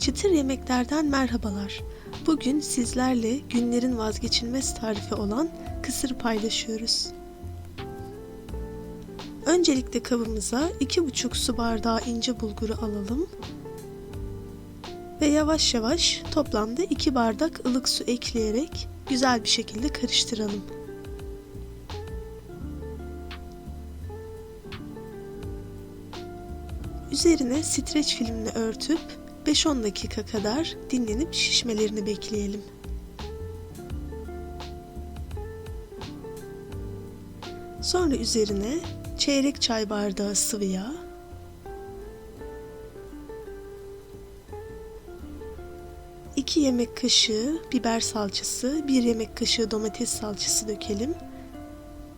Çıtır yemeklerden merhabalar. Bugün sizlerle günlerin vazgeçilmez tarifi olan kısır paylaşıyoruz. Öncelikle kabımıza 2,5 su bardağı ince bulguru alalım. Ve yavaş yavaş toplamda 2 bardak ılık su ekleyerek güzel bir şekilde karıştıralım. Üzerine streç filmle örtüp 5-10 dakika kadar dinlenip şişmelerini bekleyelim. Sonra üzerine çeyrek çay bardağı sıvı yağ, iki yemek kaşığı biber salçası, bir yemek kaşığı domates salçası dökelim.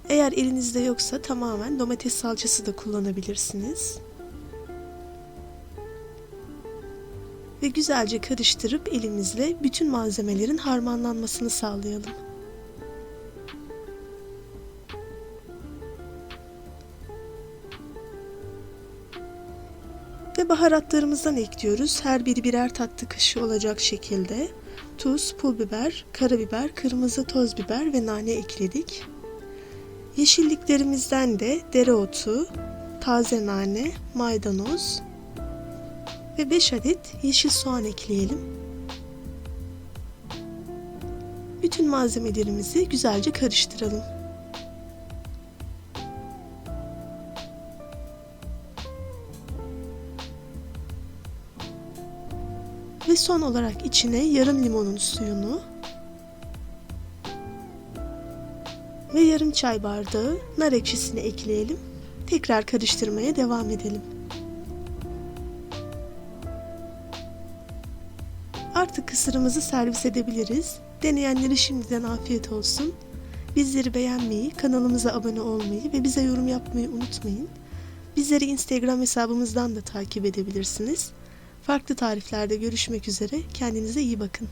Eğer elinizde yoksa tamamen domates salçası da kullanabilirsiniz. Ve güzelce karıştırıp elimizle bütün malzemelerin harmanlanmasını sağlayalım. Ve baharatlarımızdan ekliyoruz. Her biri birer tatlı kaşığı olacak şekilde tuz, pul biber, karabiber, kırmızı toz biber ve nane ekledik. Yeşilliklerimizden de dereotu, taze nane, maydanoz, ve 5 adet yeşil soğan ekleyelim. Bütün malzemelerimizi güzelce karıştıralım. Ve son olarak içine yarım limonun suyunu ve yarım çay bardağı nar ekşisini ekleyelim. Tekrar karıştırmaya devam edelim. Artık kısırımızı servis edebiliriz. Deneyenlere şimdiden afiyet olsun. Bizleri beğenmeyi, kanalımıza abone olmayı ve bize yorum yapmayı unutmayın. Bizleri Instagram hesabımızdan da takip edebilirsiniz. Farklı tariflerde görüşmek üzere. Kendinize iyi bakın.